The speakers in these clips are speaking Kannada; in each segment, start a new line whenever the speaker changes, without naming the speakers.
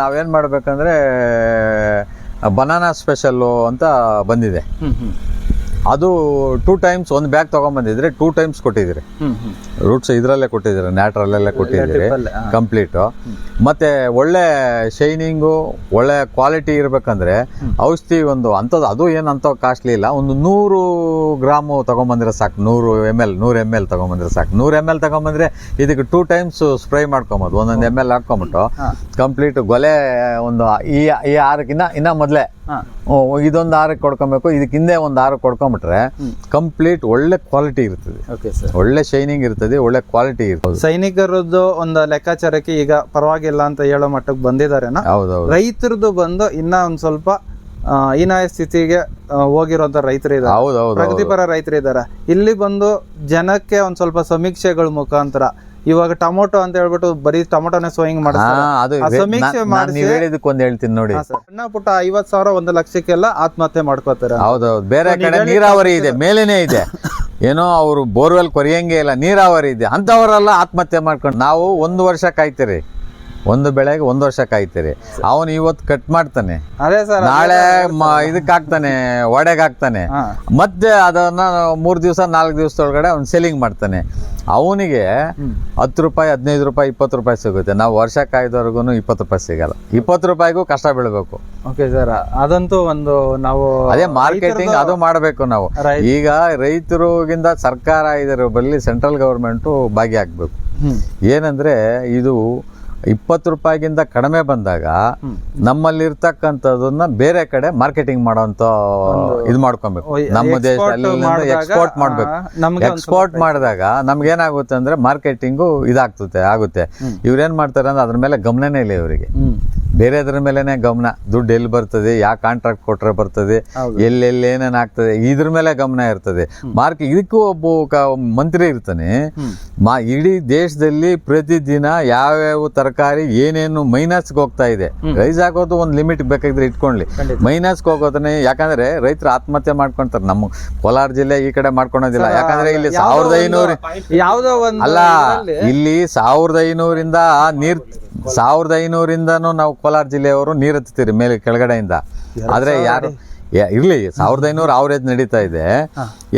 ನಾವೇನು ಮಾಡಬೇಕಂದ್ರೆ ಬನಾನಾ ಸ್ಪೆಷಲ್ಲು ಅಂತ ಬಂದಿದೆ. ಅದು ಟೂ ಟೈಮ್ಸ್ ಒಂದು ಬ್ಯಾಗ್ ತೊಗೊಂಬಂದಿದ್ರೆ ಟೂ ಟೈಮ್ಸ್ ಕೊಟ್ಟಿದ್ದೀರಿ. ರೂಟ್ಸ್ ಇದರಲ್ಲೇ ಕೊಟ್ಟಿದ್ದೀರಿ ನ್ಯಾಟ್ರಲ್ಲೇ ಕೊಟ್ಟಿದ್ದೀರಿ. ಕಂಪ್ಲೀಟು ಮತ್ತೆ ಒಳ್ಳೆ ಶೈನಿಂಗು ಒಳ್ಳೆ ಕ್ವಾಲಿಟಿ ಇರಬೇಕಂದ್ರೆ ಔಷಧಿ ಒಂದು ಅಂಥದ್ದು ಅದು ಏನು ಅಂಥ ಕಾಸ್ಟ್ಲಿ ಇಲ್ಲ. ಒಂದು ನೂರು ಗ್ರಾಮು ತೊಗೊಂಬಂದ್ರೆ ಸಾಕು ನೂರು ಎಂ ಎಲ್ ನೂರು ಎಂ ಎಲ್ ತೊಗೊಂಬಂದ್ರೆ ಸಾಕು. ನೂರು ಎಂ ಎಲ್ ತೊಗೊಂಬಂದ್ರೆ ಇದಕ್ಕೆ ಟೂ ಟೈಮ್ಸ್ ಸ್ಪ್ರೇ ಮಾಡ್ಕೊಬೋದು. ಒಂದೊಂದು ಎಂ ಎಲ್ ಹಾಕ್ಕೊಂಬಿಟ್ಟು ಕಂಪ್ಲೀಟ್ ಗೊಲೆ ಒಂದು ಈ ಈ ಆರಕ್ಕಿನ್ನ ಇನ್ನೂ ಮೊದಲೇ ಇದೊಂದು ಆರಕ್ಕೆ ಕೊಡ್ಕೊಬೇಕು ಇದಕ್ಕೆ ಹಿಂದೆ ಒಂದು ಆರಕ್ಕೆ ಕೊಡ್ಕೊಂಬಿಟ್ರೆ ಕಂಪ್ಲೀಟ್ ಒಳ್ಳೆ ಕ್ವಾಲಿಟಿ ಇರ್ತದೆ.
ಓಕೆ ಸರ್
ಒಳ್ಳೆ ಶೈನಿಂಗ್ ಇರ್ತದೆ ಒಳ್ಳೆ ಕ್ವಾಲಿಟಿ ಇರ್ತದೆ.
ಸೈನಿಕರದ್ದು ಒಂದು ಲೆಕ್ಕಾಚಾರಕ್ಕೆ ಈಗ ಪರವಾಗಿಲ್ಲ ಅಂತ ಹೇಳೋ ಮಟ್ಟಕ್ಕೆ ಬಂದಿದ್ದಾರೆ
ಹೌದೌದು.
ರೈತರದ್ದು ಬಂದು ಇನ್ನ ಒಂದ್ ಸ್ವಲ್ಪ ಹೀನಾಯ ಸ್ಥಿತಿಗೆ ಹೋಗಿರುವಂತ ರೈತರು ಇದ್ದಾರೆ ಪ್ರಗತಿಪರ ರೈತರು ಇದ್ದಾರೆ ಇಲ್ಲಿ ಬಂದು ಜನಕ್ಕೆ ಒಂದ್ ಸ್ವಲ್ಪ ಸಮೀಕ್ಷೆಗಳ ಮುಖಾಂತರ ಇವಾಗ ಟೊಮೊಟೊ ಅಂತ ಹೇಳ್ಬಿಟ್ಟು ಬರೀ ಟೊಮೊಟೊನೇ ಸೋಯಿಂಗ್ ಸಮೀಕ್ಷೆ
ಹೇಳಿದಕ್ಕೆ ಒಂದು ಹೇಳ್ತೀನಿ ನೋಡಿ.
ಸಣ್ಣ ಪುಟ್ಟ ಐವತ್ ಸಾವಿರ ಒಂದು ಲಕ್ಷಕ್ಕೆಲ್ಲ ಆತ್ಮಹತ್ಯೆ ಮಾಡ್ಕೋತಾರೆ.
ಹೌದೌದು. ಬೇರೆ ಕಡೆ ನೀರಾವರಿ ಇದೆ ಮೇಲೇನೆ ಇದೆ. ಏನೋ ಅವರು ಬೋರ್ವೆಲ್ ಕೊರಿಯಂಗೆ ಇಲ್ಲ ನೀರಾವರಿ ಇದೆ. ಅಂತವರೆಲ್ಲ ಆತ್ಮಹತ್ಯೆ ಮಾಡ್ಕೊಂಡು ನಾವು ಒಂದು ವರ್ಷ ಕಾಯ್ತೀರಿ. ಒಂದು ಬೆಳೆಗೆ ಒಂದು ವರ್ಷ ಕಾಯ್ತೀರಿ. ಅವನು ಇವತ್ತು ಕಟ್ ಮಾಡ್ತಾನೆ.
ಅದೇ ಸರ್
ನಾಳೆ ಇದಕ್ಕೆ ಹಾಕ್ತಾನೆ ಒಡೆಗೆ ಹಾಕ್ತಾನೆ. ಮತ್ತೆ ಅದನ್ನ ಮೂರು ದಿವಸ ನಾಲ್ಕು ದಿವಸದೊಳಗಡೆ ಅವ್ನು ಸೆಲ್ಲಿಂಗ್ ಮಾಡ್ತಾನೆ. ಅವನಿಗೆ. ಹತ್ತು ರೂಪಾಯಿ ಹದಿನೈದು ರೂಪಾಯಿ ಇಪ್ಪತ್ತು ರೂಪಾಯಿ ಸಿಗುತ್ತೆ. ನಾವು ವರ್ಷ ಕಾಯ್ದವ್ರಿಗೂ ಇಪ್ಪತ್ತು ರೂಪಾಯಿ ಸಿಗಲ್ಲ. ಇಪ್ಪತ್ತು ರೂಪಾಯಿಗೂ ಕಷ್ಟ ಬೀಳ್ಬೇಕು.
ಓಕೆ ಸರ್ ಅದಂತೂ ಒಂದು ನಾವು
ಅದೇ ಮಾರ್ಕೆಟಿಂಗ್ ಅದು ಮಾಡಬೇಕು ನಾವು. ಈಗ ರೈತರಿಗಿಂತ ಸರ್ಕಾರ ಇದರ ಬಲ್ಲಿ ಸೆಂಟ್ರಲ್ ಗೌರ್ಮೆಂಟು ಭಾಗಿಯಾಗಬೇಕು. ಏನಂದ್ರೆ ಇದು ಇಪ್ಪತ್ತು ರೂಪಾಯಿಗಿಂತ ಕಡಿಮೆ ಬಂದಾಗ
ನಮ್ಮಲ್ಲಿರ್ತಕ್ಕಂಥದ್ದನ್ನ
ನಮ್ಮಲ್ಲಿರ್ತಕ್ಕಂಥದನ್ನ ಬೇರೆ ಕಡೆ ಮಾರ್ಕೆಟಿಂಗ್ ಮಾಡೋಂಥ ಇದು ಮಾಡ್ಕೊಬೇಕು. ನಮ್ಮ ದೇಶದಲ್ಲಿ ಎಕ್ಸ್ಪೋರ್ಟ್ ಮಾಡ್ಬೇಕು. ಎಕ್ಸ್ಪೋರ್ಟ್ ಮಾಡಿದಾಗ ನಮ್ಗೇನಾಗುತ್ತೆ ಅಂದ್ರೆ ಮಾರ್ಕೆಟಿಂಗು ಇದಾಗ್ತದೆ ಆಗುತ್ತೆ. ಇವ್ರೇನ್ ಮಾಡ್ತಾರೆ ಅಂದ್ರೆ ಅದ್ರ ಮೇಲೆ ಗಮನನೇ ಇಲ್ಲ ಇವರಿಗೆ. ಬೇರೆದ್ರ ಮೇಲೆನೆ ಗಮನ ದುಡ್ಡು ಎಲ್ಲಿ ಬರ್ತದೆ ಯಾವ ಕಾಂಟ್ರಾಕ್ಟ್ ಕೊಟ್ರೆ ಬರ್ತದೆ. ಎಲ್ಲೆಲ್ಲಿ ಏನೇನಾಗ್ತದೆ ಇದ್ರ ಮೇಲೆ ಗಮನ ಇರ್ತದೆ. ಮಾರ್ಕ್ ಇದಕ್ಕೂ ಒಬ್ಬ ಕ- ಮಂತ್ರಿ ಇರ್ತಾನೆ. ಮಾ ಇಡೀ ದೇಶದಲ್ಲಿ ಪ್ರತಿದಿನ ಯಾವ್ಯಾವ ತರಕಾರಿ ಏನೇನು ಮೈನಸ್ಗೆ ಹೋಗ್ತಾ ಇದೆ. ರೈಸ್ ಆಗೋದು ಒಂದು ಲಿಮಿಟ್ ಬೇಕಾಗಿದ್ರೆ ಇಟ್ಕೊಳ್ಳಿ
ಮೈನಸ್
ಮೈನಸ್ಗೆ ಹೋಗೋದನ್ನೇ ಯಾಕಂದ್ರೆ ರೈತರು ಆತ್ಮಹತ್ಯೆ ಮಾಡ್ಕೊಂತಾರೆ. ನಮ್ಮ ಕೋಲಾರ ಜಿಲ್ಲೆ ಈ ಕಡೆ ಮಾಡ್ಕೊಳೋದಿಲ್ಲ. ಯಾಕಂದ್ರೆ ಇಲ್ಲಿ ಸಾವಿರದ ಐನೂರು ಅಲ್ಲ ಇಲ್ಲಿ ಸಾವಿರದ ಐನೂರಿಂದ ನೀರ್ ಸಾವಿರದ ಐನೂರಿಂದನೂ ನಾವು ಕೋಲಾರ ಜಿಲ್ಲೆಯವರು ನೀರ್ ಹತ್ತೀರಿ ಮೇಲೆ ಕೆಳಗಡೆಯಿಂದ. ಆದ್ರೆ ಯಾರು ಇರ್ಲಿ ಸಾವಿರದ ಐನೂರು ಅವರೇಜ್ ನಡೀತಾ ಇದೆ.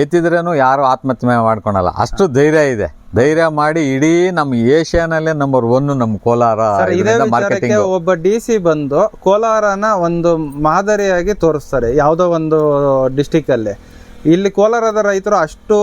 ಎತ್ತಿದ್ರೇನು ಯಾರು ಆತ್ಮಹತ್ಯೆ ಮಾಡ್ಕೊಳಲ್ಲ. ಅಷ್ಟು ಧೈರ್ಯ ಇದೆ. ಧೈರ್ಯ ಮಾಡಿ ಇಡೀ ನಮ್ಮ ಏಷ್ಯಾನಲ್ಲೇ ನಂಬರ್ ಒನ್ ನಮ್ಮ ಕೋಲಾರ ಮಾರ್ಕೆಟಿಂಗ್
ಒಬ್ಬ ಡಿ ಸಿ ಬಂದು ಕೋಲಾರನ ಒಂದು ಮಾದರಿಯಾಗಿ ತೋರಿಸ್ತಾರೆ. ಯಾವುದೋ ಒಂದು ಡಿಸ್ಟಿಕ್ ಅಲ್ಲಿ. ಇಲ್ಲಿ ಕೋಲಾರದ ರೈತರು ಅಷ್ಟು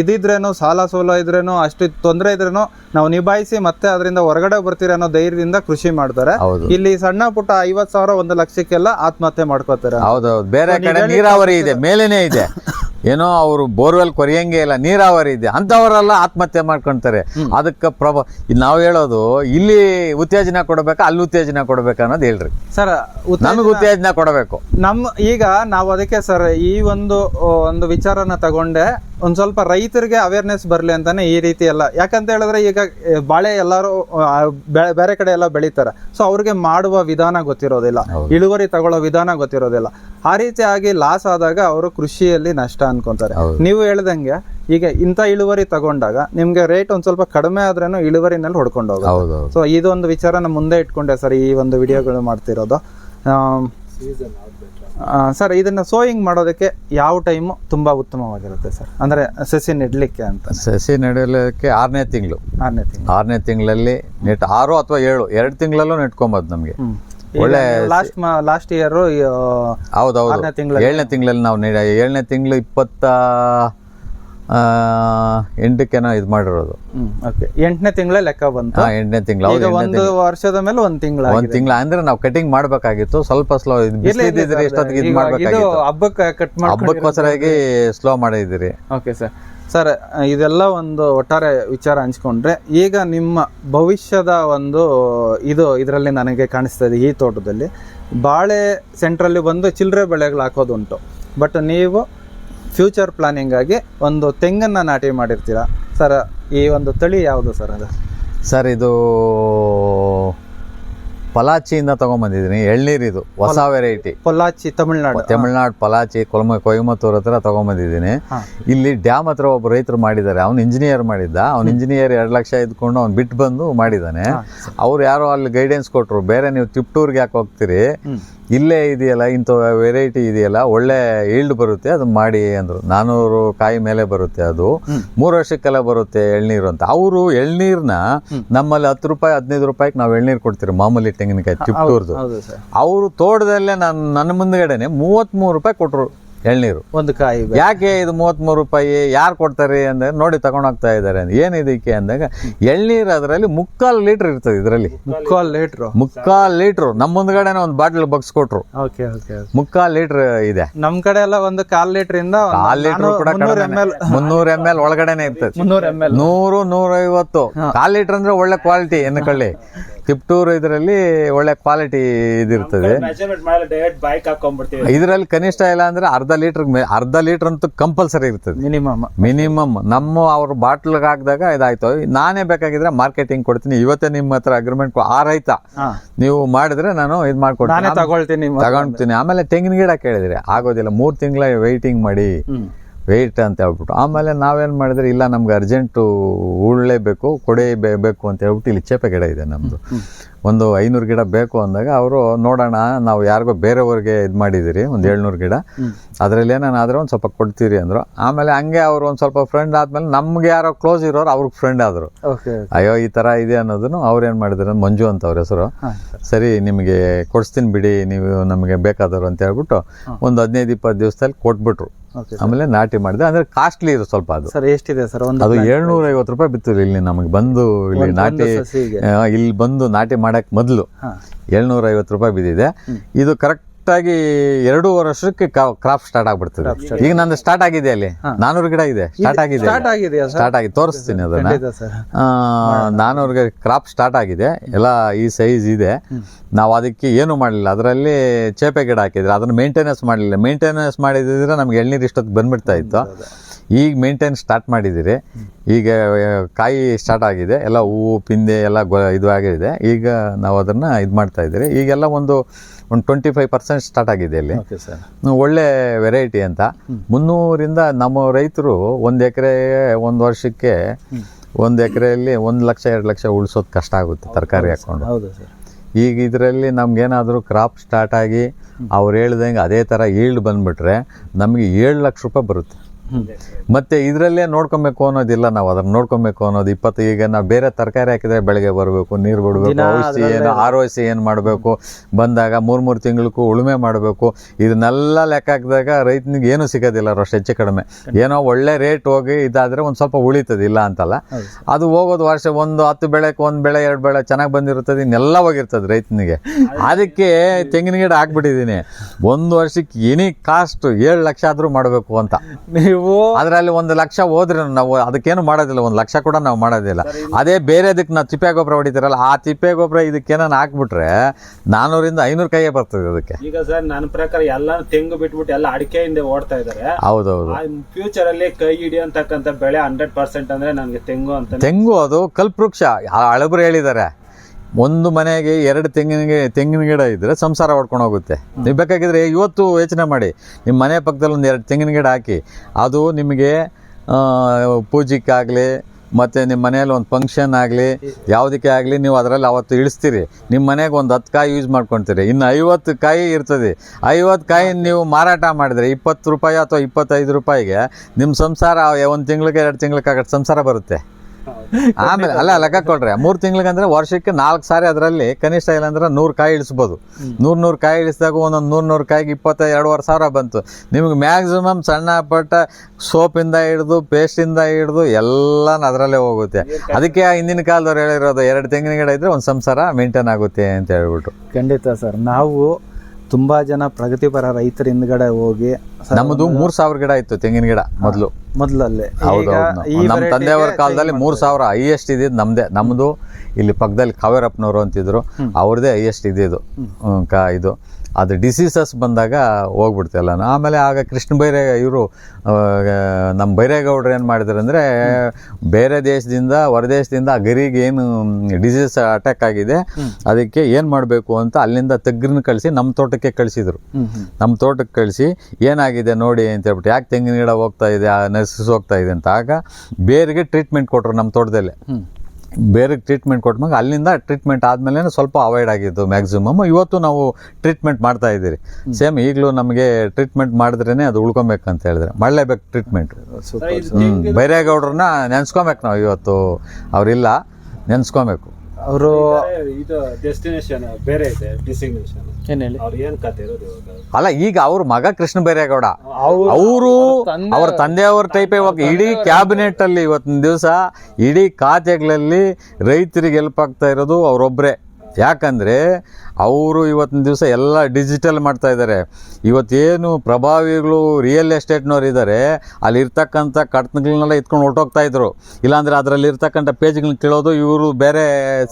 ಇದಿದ್ರೇನು ಸಾಲ ಸೋಲ ಇದ್ರೇನು ಅಷ್ಟು ತೊಂದರೆ ಇದ್ರೇನು ನಾವು ನಿಭಾಯಿಸಿ ಮತ್ತೆ ಅದರಿಂದ ಹೊರಗಡೆ ಬರ್ತೀರಿ ಅನ್ನೋ ಧೈರ್ಯದಿಂದ ಕೃಷಿ ಮಾಡ್ತಾರೆ. ಇಲ್ಲಿ ಸಣ್ಣ ಪುಟ್ಟ ಐವತ್ ಸಾವಿರ ಒಂದು ಲಕ್ಷಕ್ಕೆಲ್ಲ ಆತ್ಮಹತ್ಯೆ ಮಾಡ್ಕೋತಾರೆ
ಹೌದೌದು. ಬೇರೆ ಕಡೆ ನೀರಾವರಿ ಇದೆ ಮೇಲೇನೆ ಇದೆ. ಏನೋ ಅವರು ಬೋರ್ವೆಲ್ ಕೊರಿಯಂಗೆ ಇಲ್ಲ ನೀರಾವರಿ ಇದೆ ಅಂತವರೆಲ್ಲ ಆತ್ಮಹತ್ಯೆ ಮಾಡ್ಕೊಳ್ತಾರೆ ಅದಕ್ಕೆ ಪ್ರಭ ನಾವು ಹೇಳೋದು ಇಲ್ಲಿ ಉತ್ತೇಜನ ಕೊಡಬೇಕಾ ಅಲ್ಲಿ ಉತ್ತೇಜನ ಕೊಡಬೇಕು ಅನ್ನೋದು ಹೇಳ್ರಿ.
ಸರ್
ನಮಗೆ ಉತ್ತೇಜನ ಕೊಡಬೇಕು.
ನಮ್ಮ ಈಗ ನಾವು ಅದಕ್ಕೆ ಸರ್ ಈ ಒಂದು ಒಂದು ವಿಚಾರನ ತಗೊಂಡೆ ಒಂದ್ ಸ್ವಲ್ಪ ರೈತರಿಗೆ ಅವೇರ್ನೆಸ್ ಬರ್ಲಿ ಅಂತಾನೆ ಈ ರೀತಿ ಎಲ್ಲ. ಯಾಕಂತ ಹೇಳಿದ್ರೆ ಈಗ ಬಾಳೆ ಎಲ್ಲರೂ ಬೇರೆ ಕಡೆ ಎಲ್ಲ ಬೆಳಿತಾರೆ. ಸೊ ಅವ್ರಿಗೆ ಮಾಡುವ ವಿಧಾನ ಗೊತ್ತಿರೋದಿಲ್ಲ. ಇಳುವರಿ ತಗೊಳ್ಳೋ ವಿಧಾನ ಗೊತ್ತಿರೋದಿಲ್ಲ. ಆ ಆಗಿ ಲಾಸ್ ಆದಾಗ ಅವರು ಕೃಷಿಯಲ್ಲಿ ನಷ್ಟ ಅನ್ಕೊಂತಾರೆ.
ಹೌದು.
ನೀವು ಹೇಳ್ದಂಗೆ ಈಗ ಇಂಥ ಇಳುವರಿ ತಗೊಂಡಾಗ ನಿಮ್ಗೆ ರೇಟ್ ಒಂದ್ ಸ್ವಲ್ಪ ಕಡಿಮೆ ಆದ್ರೇನು ಇಳುವರಿನಲ್ಲಿ ಹೊಡ್ಕೊಂಡು
ಹೋಗೋದು
ಸೊ ಇದೊಂದು ವಿಚಾರನ ಮುಂದೆ ಇಟ್ಕೊಂಡೆ ಸರ್ ಈ ಒಂದು ವಿಡಿಯೋಗಳು ಮಾಡ್ತಿರೋದು. ಸರ್ ಇದನ್ನ ಸೋಯಿಂಗ್ ಮಾಡೋದಕ್ಕೆ ಯಾವ ಟೈಮು ತುಂಬಾ ಉತ್ತಮವಾಗಿರುತ್ತೆ ಸರ್? ಅಂದ್ರೆ ಸಸಿ ನೆಡ್ಲಿಕ್ಕೆ ಅಂತ
ಸಸಿ ನೆಡಲಿಕ್ಕೆ ಆರನೇ ತಿಂಗಳು.
ಆರನೇ ತಿಂಗಳು.
ಆರನೇ ತಿಂಗಳಲ್ಲಿ ನೆಟ್ ಆರು ಅಥವಾ ಏಳು ಎರಡು ತಿಂಗಳಲ್ಲೂ ನೆಟ್ಕೊಬೋದು ನಮಗೆ. ಒಳ್ಳೆ
ಲಾಸ್ಟ್ ಲಾಸ್ಟ್ ಇಯರ್
ಹೌದೌದು. ಏಳನೇ ತಿಂಗಳಲ್ಲಿ ನಾವು ನೀಡ ಏಳನೇ ತಿಂಗಳು ಇಪ್ಪತ್ತ ಎಂಟಕ್ಕೇನೋ ಇದು ಮಾಡಿರೋದು.
ಎಂಟನೇ ತಿಂಗಳ ಲೆಕ್ಕ ಬಂತು.
ಎಂಟನೇ ತಿಂಗಳ.
ಒಂದು ವರ್ಷದ ಮೇಲೆ ಒಂದ್ ತಿಂಗಳ
ಒಂದ್ ತಿಂಗಳ? ಅಂದ್ರೆ ನಾವು ಕಟಿಂಗ್ ಮಾಡ್ಬೇಕಾಗಿತ್ತು. ಸ್ವಲ್ಪ ಸ್ಲೋ ಎಷ್ಟೊತ್ತಿಗೆ ಇದು ಮಾಡ್ಬೇಕಾಗಿತ್ತು.
ಹಬ್ಬಕ್ಕೆ ಕಟ್ ಮಾಡಿ
ಹಬ್ಬಕ್ಕೋಸ್ಕರಾಗಿ ಸ್ಲೋ ಮಾಡಿದಿರಿ
ಓಕೆ ಸರ್ ಸರ್, ಇದೆಲ್ಲ ಒಂದು ಒಟ್ಟಾರೆ ವಿಚಾರ ಹಂಚ್ಕೊಂಡ್ರೆ, ಈಗ ನಿಮ್ಮ ಭವಿಷ್ಯದ ಒಂದು ಇದು ಇದರಲ್ಲಿ ನನಗೆ ಕಾಣಿಸ್ತಾ ಇದೆ ಈ ತೋಟದಲ್ಲಿ. ಬಾಳೆ ಸೆಂಟ್ರಲ್ಲಿ ಬಂದು ಚಿಲ್ಲರೆ ಬೆಳೆಗಳು ಹಾಕೋದುಂಟು. ಬಟ್ ನೀವು ಫ್ಯೂಚರ್ ಪ್ಲಾನಿಂಗ್ ಆಗಿ ಒಂದು ತೆಂಗನ್ನು ನಾಟಿ ಮಾಡಿರ್ತೀರಾ? ಸರ್, ಈ ಒಂದು ತಳಿ ಯಾವುದು ಸರ್ ಅದು?
ಸರ್, ಇದು ಪಲಾಚಿಯಿಂದ ತಗೊಂಬಂದಿದ್ದೀನಿ ಎಳ್ನೀರಿದು ಹೊಸ ವೆರೈಟಿ
ಪಲಾಚಿ ತಮಿಳ್ನಾಡು
ತಮಿಳ್ನಾಡು ಪಲಾಚಿ ಕೊಲಮ ಕೊಯಮತ್ತೂರ್ ಹತ್ರ ತಗೊಂಬಂದಿದ್ದೀನಿ.
ಹಾ.
ಇಲ್ಲಿ ಡ್ಯಾಮ್ ಹತ್ರ ಒಬ್ಬ ರೈತರು ಮಾಡಿದ್ದಾರೆ ಅವ್ನು ಇಂಜಿನಿಯರ್ ಮಾಡಿದ್ದ. ಅವ್ನು ಇಂಜಿನಿಯರ್ ಎರಡು ಲಕ್ಷ ಇದ್ಕೊಂಡು ಅವ್ನು ಬಿಟ್ಟು ಬಂದು ಮಾಡಿದ್ದಾನೆ. ಅವ್ರು ಯಾರೋ ಅಲ್ಲಿ ಗೈಡೆನ್ಸ್ ಕೊಟ್ಟರು ಬೇರೆ ನೀವು ತಿಪ್ಟೂರ್ಗೆ ಯಾಕೆ ಹೋಗ್ತೀರಿ. ಇಲ್ಲೇ ಇದೆಯಲ್ಲ ಇಂಥ ವೆರೈಟಿ ಇದೆಯಲ್ಲ ಒಳ್ಳೆ ಈಲ್ಡ್ ಬರುತ್ತೆ ಅದು ಮಾಡಿ ಅಂದರು. ನಾನೂರು ಕಾಯಿ ಮೇಲೆ ಬರುತ್ತೆ ಅದು. ಮೂರು ವರ್ಷಕ್ಕೆಲ್ಲ ಬರುತ್ತೆ ಎಳ್ನೀರು ಅಂತ. ಅವರು ಎಳ್ನೀರ್ನ ನಮ್ಮಲ್ಲಿ ಹತ್ತು ರೂಪಾಯಿ ಹದಿನೈದು ರೂಪಾಯಿಗೆ ನಾವು ಎಳ್ನೀರು ಕೊಡ್ತೀರಿ ಮಾಮೂಲಿ ತೆಂಗಿನಕಾಯಿ
ಸರ್.
ಅವರು ತೋಟದಲ್ಲೇ ನಾನು ನನ್ನ ಮುಂದ್ಗಡೆನೆ ಮೂವತ್ತ್ಮೂರು ರೂಪಾಯಿ ಕೊಟ್ಟರು ಎಳ್ನೀರು.
ಒಂದು ಕಾಯಿ
ಯಾಕೆ ಇದು ಮೂವತ್ತ್ಮೂರು ರೂಪಾಯಿ? ಯಾರು ಕೊಡ್ತಾರೆ ಅಂದ್ರೆ ನೋಡಿ ತಗೊಂಡೋಗ್ತಾ ಇದ್ದಾರೆ ಅಂತ ಏನಿದಕ್ಕೆ ಅಂದಾಗ ಎಳ್ನೀರು ಅದರಲ್ಲಿ ಮುಕ್ಕಾಲು ಲೀಟ್ರ್ ಇರ್ತದೆ ಇದರಲ್ಲಿ.
ಮುಕ್ಕಾಲು ಲೀಟ್ರ್.
ಮುಕ್ಕಾಲು ಲೀಟ್ರು. ನಮ್ಮ ಮುಂದ್ಗಡೆನೆ ಒಂದು ಬಾಟ್ಲ್ ಬಗ್ಸ್ ಕೊಟ್ರು.
ಓಕೆ ಓಕೆ
ಮುಕ್ಕಾಲು ಲೀಟ್ರ್ ಇದೆ.
ನಮ್ ಕಡೆ ಎಲ್ಲ ಒಂದು ಕಾಲ್ ಲೀಟರ್ ಇಂದ
ಕಾಲ್ ಲೀಟರ್ ಕೂಡ
ಮುನ್ನೂರ ಎಂ ಎಲ್
ಒಳಗಡೆನೆ ಇರ್ತದೆ. ನೂರು ನೂರೈವತ್ತು. ಕಾಲ್ ಲೀಟರ್ ಅಂದ್ರೆ ಒಳ್ಳೆ ಕ್ವಾಲಿಟಿ ಎನ್ಕೊಳ್ಳಿ ತಿಪ್ಟೂರು ಇದರಲ್ಲಿ ಒಳ್ಳೆ ಕ್ವಾಲಿಟಿ ಇದಿರ್ತದೆ.
ಮೆಜರ್ಮೆಂಟ್ ಮಾಡಲ್ಲ ಡೈರೆಕ್ಟ್ ಬೈಕ್ ಹಾಕೊಂಡ್ಬಿಡ್ತೀವಿ.
ಇದರಲ್ಲಿ ಕನಿಷ್ಠ ಇಲ್ಲ ಅಂದ್ರೆ ಅರ್ಧ ಲೀಟರ್ ಅರ್ಧ ಲೀಟರ್ ಅಂತೂ ಕಂಪಲ್ಸರಿ ಇರ್ತದೆ.
ಮಿನಿಮಮ್
ಮಿನಿಮಮ್ ನಮ್ಮ ಅವ್ರ ಬಾಟ್ಲ್ಗೆ ಹಾಕಿದಾಗ ಇದಾಯ್ತು. ನಾನೇ ಬೇಕಾಗಿದ್ರೆ ಮಾರ್ಕೆಟಿಂಗ್ ಕೊಡ್ತೀನಿ. ಇವತ್ತೇ ನಿಮ್ಮ ಹತ್ರ ಅಗ್ರಿಮೆಂಟ್ ಆ ರೈತ.
ಹಾ.
ನೀವು ಮಾಡಿದ್ರೆ ನಾನು ಇದು
ನಾನೇ
ಮಾಡ್ಕೊಡ್ತೀನಿ
ತಗೊಳ್ತೀನಿ.
ತಗೊಂಡ್ತೀನಿ ಆಮೇಲೆ ತೆಂಗಿನ ಗಿಡ ಕೇಳಿದ್ರೆ ಆಗೋದಿಲ್ಲ. ಮೂರ್ ತಿಂಗಳ ವೈಟಿಂಗ್ ಮಾಡಿ. ವೆಯ್ಟ್ ಅಂತ ಹೇಳ್ಬಿಟ್ಟು. ಆಮೇಲೆ ನಾವೇನು ಮಾಡಿದ್ರೆ ಇಲ್ಲ ನಮ್ಗೆ ಅರ್ಜೆಂಟು ಉಳ್ಳೇಬೇಕು ಕೊಡೆ ಬೇಕು ಅಂತ ಹೇಳ್ಬಿಟ್ಟು ಇಲ್ಲಿ ಚೇಪೆ ಗಿಡ ಇದೆ ನಮ್ಮದು ಒಂದು ಐನೂರು ಗಿಡ ಬೇಕು ಅಂದಾಗ ಅವರು ನೋಡೋಣ ನಾವು ಯಾರಿಗೋ ಬೇರೆಯವ್ರಿಗೆ ಇದು ಮಾಡಿದ್ದೀರಿ ಒಂದು ಏಳ್ನೂರು ಗಿಡ. ಅದರಲ್ಲಿ ಏನಾದ್ರೆ ಒಂದು ಸ್ವಲ್ಪ ಕೊಡ್ತೀರಿ ಅಂದರು. ಆಮೇಲೆ ಹಂಗೆ ಅವರು ಒಂದು ಸ್ವಲ್ಪ ಫ್ರೆಂಡ್ ಆದಮೇಲೆ ನಮ್ಗೆ ಯಾರೋ ಕ್ಲೋಸ್ ಇರೋರು ಅವ್ರಿಗೆ ಫ್ರೆಂಡ್ ಆದರು. ಅಯ್ಯೋ ಈ ಥರ ಇದೆ ಅನ್ನೋದನ್ನು ಅವ್ರೇನು ಏನು ಮಾಡಿದ್ರು ಮಂಜು ಅಂತ ಅವ್ರ ಹೆಸರು. ಸರಿ ನಿಮಗೆ ಕೊಡಿಸ್ತೀನಿ ಬಿಡಿ ನೀವು ನಮಗೆ ಬೇಕಾದವರು ಅಂತ ಹೇಳ್ಬಿಟ್ಟು ಒಂದು ಹದಿನೈದು ಇಪ್ಪತ್ತು ದಿವಸದಲ್ಲಿ ಕೊಟ್ಬಿಟ್ರು. ಆಮೇಲೆ ನಾಟಿ ಮಾಡಿದೆ. ಅಂದ್ರೆ ಕಾಸ್ಟ್ಲಿ ಇದು ಸ್ವಲ್ಪ ಅದು.
ಸರ್ ಎಷ್ಟಿದೆ ಸರ್ ಒಂದು
ಅದು ಏಳ್ನೂರ ಐವತ್ತು ರೂಪಾಯಿ ಬಿತ್ತು ಇಲ್ಲಿ ನಮಗೆ ಬಂದು ಇಲ್ಲಿ ನಾಟಿ ಇಲ್ಲಿ ಬಂದು ನಾಟಿ ಮಾಡಕ್ ಮೊದಲು ಏಳ್ನೂರ ಐವತ್ತು ರೂಪಾಯಿ ಬಿದ್ದಿದೆ. ಇದು ಕರೆಕ್ಟಾಗಿ ಎರಡೂವರೆ ವರ್ಷಕ್ಕೆ ಕ್ರಾಪ್ ಸ್ಟಾರ್ಟ್ ಆಗ್ಬಿಡ್ತದೆ. ಈಗ ನಂದು ಸ್ಟಾರ್ಟ್ ಆಗಿದೆ ಅಲ್ಲಿ. ನಾನೂರು ಗಿಡ ಇದೆ. ಸ್ಟಾರ್ಟ್ ಆಗಿದೆ
ಸ್ಟಾರ್ಟ್
ಆಗಿ ತೋರಿಸ್ತೀನಿ ಅದನ್ನ. ನಾನೂರಿಗೆ ಕ್ರಾಪ್ ಸ್ಟಾರ್ಟ್ ಆಗಿದೆ. ಎಲ್ಲ ಈ ಸೈಜ್ ಇದೆ. ನಾವು ಅದಕ್ಕೆ ಏನು ಮಾಡಲಿಲ್ಲ. ಅದರಲ್ಲಿ ಚೇಪೆ ಗಿಡ ಹಾಕಿದ್ರೆ ಅದನ್ನು ಮೇಂಟೆನೆನ್ಸ್ ಮಾಡಲಿಲ್ಲ. ಮೇಂಟೆನೆನ್ಸ್ ಮಾಡಿದ್ರೆ ನಮ್ಗೆ ಎಳ್ನೀರು ಇಷ್ಟೊತ್ತು ಬಂದ್ಬಿಡ್ತಾ ಇತ್ತು. ಈಗ ಮೇಂಟೈನ್ ಸ್ಟಾರ್ಟ್ ಮಾಡಿದ್ದೀರಿ. ಈಗ ಕಾಯಿ ಸ್ಟಾರ್ಟ್ ಆಗಿದೆ. ಎಲ್ಲ ಹೂವು ಪಿಂದೆ ಎಲ್ಲ ಗೊ ಇದು ಆಗಿದೆ. ಈಗ ನಾವು ಅದನ್ನು ಇದು ಮಾಡ್ತಾ ಇದ್ದೀರಿ. ಈಗೆಲ್ಲ ಒಂದು ಒಂದು ಟ್ವೆಂಟಿ ಫೈವ್ ಪರ್ಸೆಂಟ್ ಸ್ಟಾರ್ಟ್ ಆಗಿದೆ ಇಲ್ಲಿ. ಒಳ್ಳೆ ವೆರೈಟಿ ಅಂತ. ಮುನ್ನೂರಿಂದ ನಮ್ಮ ರೈತರು ಒಂದು ಎಕರೆ ಒಂದು ವರ್ಷಕ್ಕೆ ಒಂದು ಎಕರೆಯಲ್ಲಿ ಒಂದು ಲಕ್ಷ ಎರಡು ಲಕ್ಷ ಉಳಿಸೋದು ಕಷ್ಟ ಆಗುತ್ತೆ ತರಕಾರಿ ಹಾಕ್ಕೊಂಡು ಈಗ ಇದರಲ್ಲಿ ನಮ್ಗೇನಾದರೂ ಕ್ರಾಪ್ ಸ್ಟಾರ್ಟ್ ಆಗಿ ಅವ್ರು ಹೇಳ್ದಂಗೆ ಅದೇ ಥರ ಈಲ್ಡ್ ಬಂದುಬಿಟ್ರೆ ನಮಗೆ ಏಳು ಲಕ್ಷ ರೂಪಾಯಿ ಬರುತ್ತೆ. ಮತ್ತೆ ಇದರಲ್ಲೇ ನೋಡ್ಕೊಬೇಕು ಅನ್ನೋದಿಲ್ಲ ನಾವು. ಅದನ್ನ ನೋಡ್ಕೊಬೇಕು ಅನ್ನೋದು ಇಪ್ಪತ್ತು ಈಗ ನಾವು ಬೇರೆ ತರಕಾರಿ ಹಾಕಿದ್ರೆ ಬೆಳಗ್ಗೆ ಬರಬೇಕು ನೀರು ಬಿಡಬೇಕು ಔಷಧಿ ಏನು ಆರ್ ಸಿ ಏನು ಮಾಡಬೇಕು ಬಂದಾಗ ಮೂರು ಮೂರು ತಿಂಗಳಿಗೂ ಉಳುಮೆ ಮಾಡಬೇಕು. ಇದನ್ನೆಲ್ಲ ಲೆಕ್ಕ ಹಾಕಿದಾಗ ರೈತನಿಗೆ ಏನೂ ಸಿಗೋದಿಲ್ಲ ಅಷ್ಟು ಹೆಚ್ಚು ಕಡಿಮೆ. ಏನೋ ಒಳ್ಳೆ ರೇಟ್ ಹೋಗಿ ಇದಾದರೆ ಒಂದು ಸ್ವಲ್ಪ ಉಳಿತದೆ ಇಲ್ಲ ಅಂತಲ್ಲ. ಅದು ಹೋಗೋದು ವರ್ಷ ಒಂದು ಹತ್ತು ಬೆಳೆಗೆ ಒಂದು ಬೆಳೆ ಎರಡು ಬೆಳೆ ಚೆನ್ನಾಗಿ ಬಂದಿರ್ತದೆ ಇನ್ನೆಲ್ಲ ಹೋಗಿರ್ತದೆ ರೈತನಿಗೆ. ಅದಕ್ಕೆ ತೆಂಗಿನ ಗಿಡ ಹಾಕ್ಬಿಟ್ಟಿದ್ದೀನಿ. ಒಂದು ವರ್ಷಕ್ಕೆ ಎನಿ ಕಾಸ್ಟ್ ಏಳು ಲಕ್ಷ ಆದರೂ ಮಾಡಬೇಕು ಅಂತ.
ನೀವು
ಅದರಲ್ಲಿ ಒಂದು ಲಕ್ಷ ಹೋದ್ರೆ ನಾವು ಅದಕ್ಕೇನು ಮಾಡೋದಿಲ್ಲ ಒಂದು ಲಕ್ಷ ಕೂಡ ನಾವು ಮಾಡೋದಿಲ್ಲ. ಅದೇ ಬೇರೆ ಅದಕ್ಕೆ ನಾವು ತಿಪ್ಪೆ ಗೊಬ್ಬರ ಹೊಡಿತೀರಲ್ಲ ಆ ತಿಪ್ಪೆ ಗೊಬ್ಬರ ಇದಕ್ಕೇನ ಹಾಕ್ಬಿಟ್ರೆ ನಾನ್ನೂರಿಂದ ಐನೂರು ಕೈಯೇ ಬರ್ತದೆ ಅದಕ್ಕೆ.
ಈಗ ಸರ್ ನನ್ನ ಪ್ರಕಾರ ಎಲ್ಲ ತೆಂಗು ಬಿಟ್ಬಿಟ್ಟು ಎಲ್ಲ ಅಡಿಕೆಯಿಂದ ಓಡ್ತಾ ಇದಾರೆ
ಹೌದೌದು.
ಫ್ಯೂಚರ್ ಅಲ್ಲಿ ಕೈ ಹಿಡಿಯಂತಕ್ಕಂಥ ಬೆಳೆ ಹಂಡ್ರೆಡ್ ಪರ್ಸೆಂಟ್ ಅಂದ್ರೆ ನನಗೆ ತೆಂಗು ಅಂತ
ತೆಂಗು ಅದು ಕಲ್ಪವೃಕ್ಷ ಅಳಬ್ರು ಹೇಳಿದ್ದಾರೆ. ಒಂದು ಮನೆಗೆ ಎರಡು ತೆಂಗಿನ ತೆಂಗಿನ ಗಿಡ ಇದ್ದರೆ ಸಂಸಾರ ಹೊಡ್ಕೊಂಡು ಹೋಗುತ್ತೆ. ನೀವು ಬೇಕಾಗಿದ್ರೆ ಇವತ್ತು ಯೋಚನೆ ಮಾಡಿ. ನಿಮ್ಮ ಮನೆ ಪಕ್ಕದಲ್ಲಿ ಒಂದು ಎರಡು ತೆಂಗಿನ ಗಿಡ ಹಾಕಿ, ಅದು ನಿಮಗೆ ಪೂಜೆಗಾಗಲಿ, ಮತ್ತು ನಿಮ್ಮ ಮನೆಯಲ್ಲಿ ಒಂದು ಫಂಕ್ಷನ್ ಆಗಲಿ, ಯಾವುದಕ್ಕೆ ಆಗಲಿ, ನೀವು ಅದರಲ್ಲಿ ಅವತ್ತು ಇಳಿಸ್ತೀರಿ. ನಿಮ್ಮ ಮನೆಗೆ ಒಂದು ಹತ್ತು ಕಾಯಿ ಯೂಸ್ ಮಾಡ್ಕೊತೀರಿ. ಇನ್ನು ಐವತ್ತು ಕಾಯಿ ಇರ್ತದೆ. ಐವತ್ತು ಕಾಯಿ ನೀವು ಮಾರಾಟ ಮಾಡಿದ್ರೆ ಇಪ್ಪತ್ತು ರೂಪಾಯಿ ಅಥವಾ ಇಪ್ಪತ್ತೈದು ರೂಪಾಯಿಗೆ ನಿಮ್ಮ ಸಂಸಾರ, ಒಂದು ತಿಂಗಳಿಗೆ ಎರಡು ತಿಂಗಳಿಗೆ ಸಂಸಾರ ಬರುತ್ತೆ. ಆಮೇಲೆ ಅಲ್ಲ ಲೆಕ್ಕ ಕೊಡ್ರಿ. ಮೂರು ತಿಂಗ್ಳಿಗಂದ್ರೆ ವರ್ಷಕ್ಕೆ ನಾಲ್ಕು ಸಾರಿ ಅದರಲ್ಲಿ ಕನಿಷ್ಠ ಇಲ್ಲ ಅಂದ್ರೆ ನೂರು ಕಾಯಿ ಇಳಿಸ್ಬೋದು. ನೂರು ನೂರು ಕಾಯಿ ಇಳಿಸಿದಾಗ ಒಂದೊಂದು ನೂರು ನೂರು ಕಾಯಿಗೆ ಇಪ್ಪತ್ತ ಎರಡುವರೆ ಸಾವಿರ ಬಂತು. ನಿಮ್ಗೆ ಮ್ಯಾಕ್ಸಿಮಮ್ ಸಣ್ಣ ಪಟ್ಟ ಸೋಪಿಂದ ಹಿಡಿದು ಪೇಸ್ಟಿಂದ ಹಿಡಿದು ಎಲ್ಲ ಅದರಲ್ಲೇ ಹೋಗುತ್ತೆ. ಅದಕ್ಕೆ ಹಿಂದಿನ ಕಾಲದವ್ರು ಹೇಳಿರೋದು ಎರಡು ತೆಂಗಿನ ಗಿಡ ಇದ್ರೆ ಒಂದು ಸಂಸಾರ ಮೇಂಟೈನ್ ಆಗುತ್ತೆ ಅಂತ ಹೇಳ್ಬಿಟ್ಟು.
ಖಂಡಿತ ಸರ್. ನಾವು ತುಂಬಾ ಜನ ಪ್ರಗತಿಪರ ರೈತರ ಹಿಂದ್ಗಡೆ ಹೋಗಿ ನಮ್ದು
ನಮ್ಮದು ಮೂರು ಸಾವಿರ ಗಿಡ ಇತ್ತು ತೆಂಗಿನ ಗಿಡ ಮೊದಲು.
ಮೊದ್ಲಲ್ಲೇ.
ನಮ್ಮ ತಂದೆಯವರ ಕಾಲದಲ್ಲಿ ಮೂರ್ ಸಾವಿರ ಹೈಯೆಸ್ಟ್ ಇದ್ದಿದ್ದು ನಮ್ದೇ. ನಮ್ದು ಇಲ್ಲಿ ಪಕ್ಕದಲ್ಲಿ ಕಾವೇರಪ್ಪನವರು ಅಂತಿದ್ರು. ಅವ್ರದೇ ಹೈಯೆಸ್ಟ್ ಇದ್ದಿದ್ದು. ಇದು. ಅದು ಡಿಸೀಸಸ್ ಬಂದಾಗ ಹೋಗ್ಬಿಡ್ತು ಎಲ್ಲ ಆಮೇಲೆ ಆಗ ಕೃಷ್ಣ ಬೈರೇ ಇವರು ನಮ್ಮ ಬೈರೇಗೌಡರು ಏನು ಮಾಡಿದ್ರು ಅಂದರೆ ಬೇರೆ ದೇಶದಿಂದ ಹೊರದೇಶದಿಂದ ಆ ಗರಿಗೆ ಏನು ಡಿಸೀಸ್ ಅಟ್ಯಾಕ್ ಆಗಿದೆ ಅದಕ್ಕೆ ಏನು ಮಾಡಬೇಕು ಅಂತ ಅಲ್ಲಿಂದ ತಗ್ರನ್ನ ಕಳಿಸಿ ನಮ್ಮ ತೋಟಕ್ಕೆ ಕಳಿಸಿದ್ರು. ನಮ್ಮ ತೋಟಕ್ಕೆ ಕಳಿಸಿ ಏನಾಗಿದೆ ನೋಡಿ ಅಂತ ಹೇಳ್ಬಿಟ್ಟು ಯಾಕೆ ತೆಂಗಿನ ಗಿಡ ಹೋಗ್ತಾ ಇದೆ ನರ್ಸಿಸ್ ಹೋಗ್ತಾ ಇದೆ ಅಂತ. ಆಗ ಬೇರೆಗೆ ಟ್ರೀಟ್ಮೆಂಟ್ ಕೊಟ್ಟರು ನಮ್ಮ ತೋಟದಲ್ಲಿ. ಬೇರೆ ಟ್ರೀಟ್ಮೆಂಟ್ ಕೊಟ್ಟಾಗ ಅಲ್ಲಿಂದ ಟ್ರೀಟ್ಮೆಂಟ್ ಆದಮೇಲೆ ಸ್ವಲ್ಪ ಅವಾಯ್ಡ್ ಆಗಿದ್ದು ಮ್ಯಾಕ್ಸಿಮಮ್ ಇವತ್ತು ನಾವು ಟ್ರೀಟ್ಮೆಂಟ್ ಮಾಡ್ತಾ ಇದ್ದೀರಿ. ಸೇಮ್ ಈಗಲೂ ನಮಗೆ ಟ್ರೀಟ್ಮೆಂಟ್ ಮಾಡಿದ್ರೇ ಅದು ಉಳ್ಕೊಬೇಕು ಅಂತ ಹೇಳಿದ್ರೆ ಮಾಡಲೇಬೇಕು ಟ್ರೀಟ್ಮೆಂಟ್ ಬೈರೇಗೌಡ್ರನ್ನ ನೆನ್ಸ್ಕೊಬೇಕು ನಾವು ಇವತ್ತು. ಅವರಿಲ್ಲ ನೆನ್ಸ್ಕೊಬೇಕು.
ಅವರು
ಇದು ಡೆಸ್ಟಿನೇಷನ್ ಬೇರೆ ಇದೆ ಡಿಸಿಗ್ನೇಷನ್
ಏನ್ ಹೇಳಿ?
ಅವ್ರು ಏನ್ ಕತೆ ಇರೋದು ಇವಾಗ?
ಅಲ್ಲ ಈಗ ಅವ್ರ ಮಗ ಕೃಷ್ಣ ಬೈರೇಗೌಡ
ಅವ್ರು-
ಅವರು
ತಂದೆ-
ಅವ್ರ ತಂದೆಯವ್ರ ಟೈಪೇ ಇವಾಗ ಇಡೀ ಕ್ಯಾಬಿನೆಟ್ ಅಲ್ಲಿ ಇವತ್ತಿನ ದಿವಸ ಇಡೀ ಖಾತೆಗಳಲ್ಲಿ ರೈತರಿಗೆ ಹೆಲ್ಪ್ ಆಗ್ತಾ ಇರೋದು ಅವರೊಬ್ಬರೇ ಯಾಕಂದ್ರೆ ಅವರು ಇವತ್ತಿನ ದಿವಸ ಎಲ್ಲ ಡಿಜಿಟಲ್ ಮಾಡ್ತಾ ಇದ್ದಾರೆ. ಇವತ್ತೇನು ಪ್ರಭಾವಿಗಳು ರಿಯಲ್ ಎಸ್ಟೇಟ್ನವ್ರು ಇದ್ದಾರೆ ಅಲ್ಲಿರ್ತಕ್ಕಂಥ ಕಟ್ನಗಳನ್ನೆಲ್ಲ ಇತ್ಕೊಂಡು ಹೊರಟೋಗ್ತಾ ಇಲ್ಲಾಂದ್ರೆ ಅದರಲ್ಲಿ ಇರ್ತಕ್ಕಂಥ ಪೇಜ್ಗಳನ್ನ ಕೇಳೋದು ಇವರು ಬೇರೆ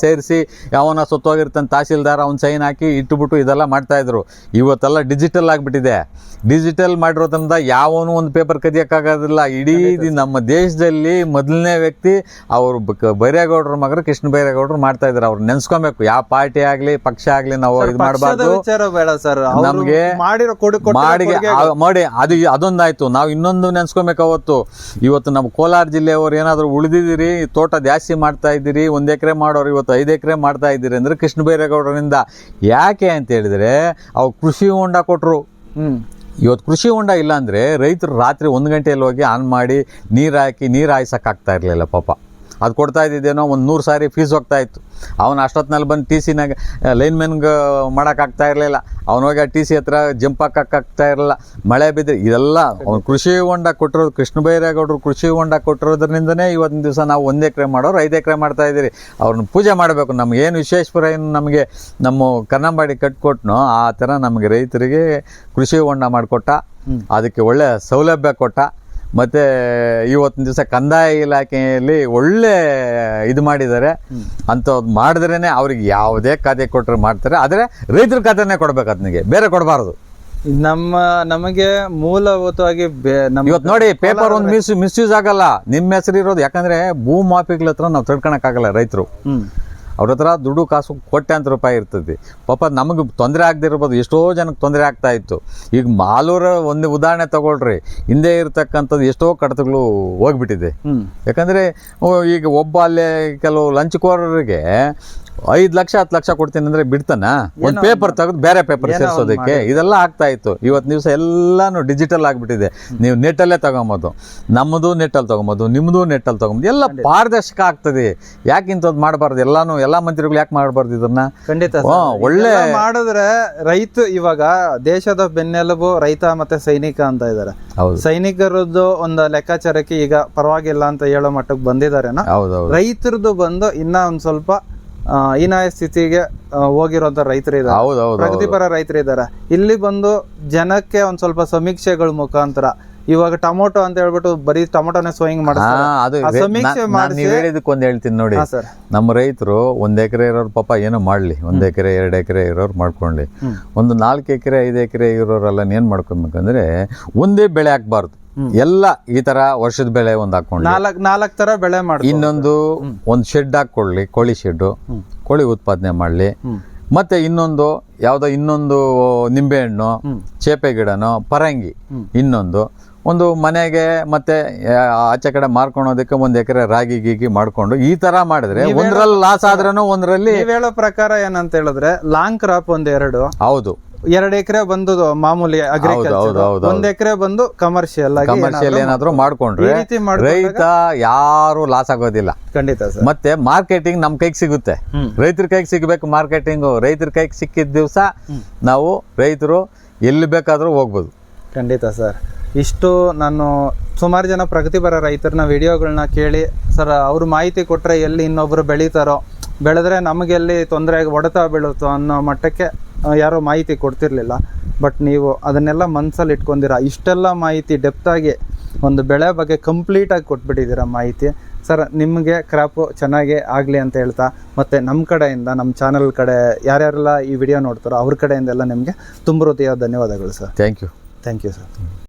ಸೇರಿಸಿ ಯಾವನ ಸತ್ತೋಗಿರ್ತಾನೆ ತಹಸೀಲ್ದಾರ್ ಅವ್ನ ಸೈನ್ ಹಾಕಿ ಇಟ್ಟುಬಿಟ್ಟು ಇದೆಲ್ಲ ಮಾಡ್ತಾಯಿದ್ರು ಇವತ್ತೆಲ್ಲ ಡಿಜಿಟಲ್ ಆಗಿಬಿಟ್ಟಿದೆ. ಡಿಜಿಟಲ್ ಮಾಡಿರೋದ್ರಿಂದ ಯಾವನು ಒಂದು ಪೇಪರ್ ಕದಿಯೋಕ್ಕಾಗೋದಿಲ್ಲ. ಇಡೀ ನಮ್ಮ ದೇಶದಲ್ಲಿ ಮೊದಲನೇ ವ್ಯಕ್ತಿ ಅವರು ಬೈರೇಗೌಡರ ಮಗರು ಕೃಷ್ಣ ಬೈರೇಗೌಡರು ಮಾಡ್ತಾಯಿದ್ದಾರೆ ಅವ್ರು ನೆನೆಸ್ಕೊಬೇಕು. ಯಾವ ಪಾರ್ಟಿ ಆಗ್ಲಿ ಪಕ್ಷ ಆಗ್ಲಿ ನಾವು ಇದು ಮಾಡಬಾರ್ದು.
ವಿಚಾರ ಬೇಡ ಸರ್.
ನಮ್ಗೆ
ಮಾಡಿರೋ
ಮಾಡಿಗೆ ಮಾಡಿ ಅದು ಅದೊಂದಾಯ್ತು. ನಾವು ಇನ್ನೊಂದು ನೆನ್ಸ್ಕೊಬೇಕು ಅವತ್ತು. ಇವತ್ತು ನಮ್ಮ ಕೋಲಾರ ಜಿಲ್ಲೆಯವರು ಏನಾದರೂ ಉಳಿದಿದ್ದೀರಿ ತೋಟ ಜಾಸ್ತಿ ಮಾಡ್ತಾ ಇದ್ದೀರಿ ಒಂದ್ ಎಕರೆ ಮಾಡೋರು ಇವತ್ತು ಐದು ಎಕರೆ ಮಾಡ್ತಾ ಇದ್ದೀರಿ ಅಂದ್ರೆ ಕೃಷ್ಣ ಬೈರೇಗೌಡರಿಂದ ಯಾಕೆ ಅಂತ ಹೇಳಿದ್ರೆ ಅವ್ರು ಕೃಷಿ ಹೊಂಡ ಕೊಟ್ಟರು
ಹ್ಮ್.
ಇವತ್ತು ಕೃಷಿ ಹೊಂಡ ಇಲ್ಲ ಅಂದರೆ ರೈತರು ರಾತ್ರಿ ಒಂದು ಗಂಟೆಯಲ್ಲಿ ಹೋಗಿ ಆನ್ ಮಾಡಿ ನೀರು ಹಾಕಿ ನೀರು ಹಾಯಿಸೋಕ್ಕಾಗ್ತಾ ಇರಲಿಲ್ಲ ಪಾಪ. ಅದು ಕೊಡ್ತಾ ಇದ್ದಿದ್ದೇನೋ ಒಂದು ನೂರು ಸಾರಿ ಫೀಸ್ ಹೋಗ್ತಾ ಇತ್ತು. ಅವನು ಅಷ್ಟೊತ್ತಿನಲ್ಲಿ ಬಂದು ಟಿ ಸಿನಾಗ ಲೈನ್ಮೆನ್ಗೆ ಮಾಡೋಕ್ಕಾಗ್ತಾ ಇರಲಿಲ್ಲ. ಅವನು ಹೋಗಿ ಆ ಟಿ ಸಿ ಹತ್ರ ಜಂಪ್ ಹಾಕಕ್ಕಾಗ್ತಾ ಇರಲಿಲ್ಲ. ಮಳೆ ಬಿದ್ದರೆ ಇದೆಲ್ಲ ಅವ್ನು ಕೃಷಿ ಹೊಂಡ ಕೊಟ್ಟಿರೋದು ಕೃಷ್ಣ ಬೈರೇಗೌಡರು ಕೃಷಿ ಹೊಂಡ ಕೊಟ್ಟಿರೋದ್ರಿಂದನೇ ಇವತ್ತಿನ ದಿವಸ ನಾವು ಒಂದು ಎಕರೆ ಮಾಡೋರು ಐದು ಎಕರೆ ಮಾಡ್ತಾ ಇದ್ದೀರಿ. ಅವ್ರನ್ನ ಪೂಜೆ ಮಾಡಬೇಕು. ನಮ್ಗೆ ಏನು ವಿಶೇಷಪುರ ಏನು ನಮಗೆ ನಮ್ಮ ಕನ್ನಂಬಾಡಿ ಕಟ್ಕೊಟ್ನೋ ಆ ಥರ ನಮಗೆ ರೈತರಿಗೆ ಕೃಷಿ ಹೊಂಡ ಮಾಡಿಕೊಟ್ಟ ಅದಕ್ಕೆ ಒಳ್ಳೆ ಸೌಲಭ್ಯ ಕೊಟ್ಟ. ಮತ್ತು ಇವತ್ತಿನ ದಿವಸ ಕಂದಾಯ ಇಲಾಖೆಯಲ್ಲಿ ಒಳ್ಳೆ ಇದು ಮಾಡಿದ್ದಾರೆ. ಅಂಥದ್ದು ಮಾಡಿದ್ರೇನೆ ಅವ್ರಿಗೆ ಯಾವುದೇ ಖಾತೆ ಕೊಟ್ಟರೆ ಮಾಡ್ತಾರೆ. ಆದರೆ ರೈತರ ಖಾತೆನೇ ಕೊಡ್ಬೇಕು ಅದನಿಗೆ ಬೇರೆ ಕೊಡಬಾರ್ದು.
ನಮ್ಮ ನಮಗೆ ಮೂಲಭೂತವಾಗಿ
ಇವತ್ತು ನೋಡಿ ಪೇಪರ್ ಒಂದು ಮಿಸ್ ಮಿಸ್ಯೂಸ್ ಆಗಲ್ಲ. ನಿಮ್ಮ ಹೆಸರು ಇರೋದು. ಯಾಕಂದ್ರೆ ಭೂಮಾಫಿಗಳ ಹತ್ರ ನಾವು ತಡ್ಕೊಳಕ್ಕಾಗಲ್ಲ ರೈತರು. ಅವ್ರ ಹತ್ರ ದುಡ್ಡು ಕಾಸು ಕೋಟ್ಯಾಂತರ ರೂಪಾಯಿ ಇರ್ತದೆ. ಪಾಪ ನಮಗೆ ತೊಂದರೆ ಆಗದಿರ್ಬೋದು ಎಷ್ಟೋ ಜನಕ್ಕೆ ತೊಂದರೆ ಆಗ್ತಾ ಇತ್ತು. ಈಗ ಮಾಲೂರ ಒಂದು ಉದಾಹರಣೆ ತಗೊಳ್ರಿ. ಹಿಂದೆ ಇರತಕ್ಕಂಥದ್ದು ಎಷ್ಟೋ ಕಡತಗಳು ಹೋಗ್ಬಿಟ್ಟಿದೆ. ಯಾಕಂದರೆ ಈಗ ಒಬ್ಬ ಅಲ್ಲೇ ಕೆಲವು ಲಂಚಕೋರರಿಗೆ ಐದು ಲಕ್ಷ ಹತ್ತು ಲಕ್ಷ ಕೊಡ್ತೀನಿ ಅಂದ್ರೆ ಬಿಡ್ತಾನ? ಒಂದು ಪೇಪರ್ ತೆಗೆದು ಬೇರೆ ಪೇಪರ್ ಸೇರಿಸೋದಕ್ಕೆ ಇದೆಲ್ಲ ಆಗ್ತಾ ಇತ್ತು. ಇವತ್ತು ದಿವಸ ಎಲ್ಲಾನು ಡಿಜಿಟಲ್ ಆಗಿಬಿಟ್ಟಿದೆ. ನೀವು ನೆಟ್ಟಲ್ಲೇ ತಗೊಂಬೋದು. ನಮ್ಮದು ನೆಟ್ಟಲ್ಲಿ ತಗೊಂಬೋದು ನಿಮ್ಮದು ನೆಟ್ಟಲ್ಲಿ ತಗೊಂಬೋದು. ಎಲ್ಲ ಪಾರದರ್ಶಕ ಆಗ್ತದೆ. ಯಾಕೆ ಇಂಥದ್ದು ಮಾಡಬಾರ್ದು? ಎಲ್ಲಾನು ಎಲ್ಲ ಮಂತ್ರಿಗಳು ಯಾಕೆ ಮಾಡಬಾರ್ದು ಇದನ್ನ?
ಖಂಡಿತ.
ಒಳ್ಳೆ-
ಮಾಡಿದ್ರೆ ರೈತ ಇವಾಗ ದೇಶದ ಬೆನ್ನೆಲುಬು ರೈತ ಮತ್ತೆ ಸೈನಿಕ ಅಂತ ಇದ್ದಾರೆ ಸೈನಿಕರದ್ದು ಒಂದು ಲೆಕ್ಕಾಚಾರಕ್ಕೆ ಈಗ ಪರವಾಗಿಲ್ಲ ಅಂತ ಹೇಳೋ ಮಟ್ಟಕ್ಕೆ
ಹೌದು.
ರೈತರದ್ದು ಬಂದು ಇನ್ನ ಒಂದ್ ಸ್ವಲ್ಪ ಹೀನಾಯ ಸ್ಥಿತಿಗೆ ಹೋಗಿರುವಂತ ರೈತರು ಇದ್ದಾರೆ
ಹೌದು ಹೌದು ಹೌದು.
ಪ್ರಗತಿಪರ ರೈತರು ಇದ್ದಾರೆ ಇಲ್ಲಿ ಬಂದು ಜನಕ್ಕೆ ಒಂದ್ ಸ್ವಲ್ಪ ಸಮೀಕ್ಷೆಗಳ ಮುಖಾಂತರ ಇವಾಗ ಟೊಮೊಟೊ ಅಂತ ಹೇಳ್ಬಿಟ್ಟು ಬರೀ ಟೊಮೊಟೊನೇ ಸೋಯಿಂಗ್ ಮಾಡ್ತಾರೆ ಸಮೀಕ್ಷೆ
ಮಾಡಿ ಹೇಳ್ತೀನಿ ನೋಡಿ. ನಮ್ಮ ರೈತರು ಒಂದ್ ಎಕರೆ ಇರೋರು ಪಾಪ ಏನೋ ಮಾಡ್ಲಿ. ಒಂದ್ ಎಕರೆ ಎರಡು ಎಕರೆ ಇರೋರು ಮಾಡ್ಕೊಳ್ಳಿ ಒಂದು ನಾಲ್ಕು ಎಕರೆ ಐದು ಎಕರೆ ಇರೋರೆಲ್ಲ ಏನ್ ಮಾಡ್ಕೊಬೇಕಂದ್ರೆ ಒಂದೇ ಬೆಳೆ ಹಾಕ್ಬಾರ್ದು. ಎಲ್ಲ ಈ ತರ ವರ್ಷದ ಬೆಳೆ ಒಂದು ಹಾಕೊಂಡು
ನಾಲ್ಕ್ ನಾಲ್ಕ್ ತರ ಬೆಳೆ ಮಾಡಿ
ಇನ್ನೊಂದು ಒಂದು ಶೆಡ್ ಹಾಕೊಳ್ಳಿ ಕೋಳಿ ಶೆಡ್ ಕೋಳಿ ಉತ್ಪಾದನೆ ಮಾಡಲಿ. ಮತ್ತೆ ಇನ್ನೊಂದು ಯಾವುದೋ ಇನ್ನೊಂದು ನಿಂಬೆಹಣ್ಣು ಚೇಪೆ ಗಿಡನೋ ಪರಂಗಿ ಇನ್ನೊಂದು. ಒಂದು ಮನೆಗೆ ಮತ್ತೆ ಆಚೆ ಕಡೆ ಮಾರ್ಕೊಳೋದಕ್ಕೆ ಒಂದು ಎಕರೆ ರಾಗಿ ಗೀಗಿ ಮಾಡ್ಕೊಂಡು ಈ ತರ ಮಾಡಿದ್ರೆ ಒಂದ್ರಲ್ಲಿ ಲಾಸ್ ಆದ್ರೂ ಒಂದ್ರಲ್ಲಿ
ಹೇಳೋ ಪ್ರಕಾರ ಏನಂತ ಹೇಳಿದ್ರೆ ಲಾಂಗ್ ಕ್ರಾಪ್ ಒಂದೆರಡು ಎರಡು.
ಹೌದು.
ಎರಡ್ ಎಕರೆ ಬಂದು ಮಾಮೂಲಿ ಅಗ್ರಿಕಲ್ಚರ್ ಒಂದ್ ಎಕರೆ ಬಂದು ಕಮರ್ಷಿಯಲ್
ಕಮರ್ಷಿಯಲ್
ಏನಾದ್ರು
ಮಾಡ್ಕೊಂಡ್ರೆ
ರೀತಿ
ಯಾರು ಲಾಸ್ ಆಗೋದಿಲ್ಲ.
ಖಂಡಿತ ಸರ್.
ಮತ್ತೆ ಮಾರ್ಕೆಟಿಂಗ್ ನಮ್ ಕೈಗೆ ಸಿಗುತ್ತೆ. ರೈತರ ಕೈಗೆ ಸಿಗ್ಬೇಕು ಮಾರ್ಕೆಟಿಂಗ್ ರೈತರ ಕೈಗೆ ಸಿಕ್ಕಿದ ದಿವಸ ನಾವು ರೈತರು ಎಲ್ಲಿ ಬೇಕಾದ್ರೂ ಹೋಗ್ಬೋದು.
ಖಂಡಿತ ಸರ್. ಇಷ್ಟು ನಾನು ಸುಮಾರು ಜನ ಪ್ರಗತಿಪರ ರೈತರನ್ನ ವಿಡಿಯೋಗಳನ್ನ ಕೇಳಿ ಸರ್ ಅವ್ರು ಮಾಹಿತಿ ಕೊಟ್ರೆ ಎಲ್ಲಿ ಇನ್ನೊಬ್ರು ಬೆಳೀತಾರೋ ಬೆಳೆದ್ರೆ ನಮಗೆಲ್ಲಿ ತೊಂದರೆ ಹೊಡೆತ ಬೀಳುತ್ತೋ ಅನ್ನೋ ಮಟ್ಟಕ್ಕೆ ಯಾರೋ ಮಾಹಿತಿ ಕೊಡ್ತಿರ್ಲಿಲ್ಲ. ಬಟ್ ನೀವು ಅದನ್ನೆಲ್ಲ ಮನಸ್ಸಲ್ಲಿ ಇಟ್ಕೊಂಡಿರ. ಇಷ್ಟೆಲ್ಲ ಮಾಹಿತಿ ಡೆಪ್ತಾಗಿ ಒಂದು ಬೆಳೆ ಬಗ್ಗೆ ಕಂಪ್ಲೀಟಾಗಿ ಕೊಟ್ಬಿಟ್ಟಿದ್ದೀರ ಕೊಟ್ಬಿಟ್ಟಿದ್ದೀರಾ ಮಾಹಿತಿ. ಸರ್ ನಿಮಗೆ ಕ್ರಾಪು ಚೆನ್ನಾಗಿ ಆಗಲಿ ಅಂತ ಹೇಳ್ತಾ ಮತ್ತು ನಮ್ಮ ಕಡೆಯಿಂದ ನಮ್ಮ ಚಾನಲ್ ಕಡೆ ಯಾರ್ಯಾರೆಲ್ಲ ಈ ವಿಡಿಯೋ ನೋಡ್ತಾರೋ ಅವ್ರ ಕಡೆಯಿಂದೆಲ್ಲ ನಿಮಗೆ ತುಂಬ ಹೃದಯ ಧನ್ಯವಾದಗಳು sir
thank you
thank you sir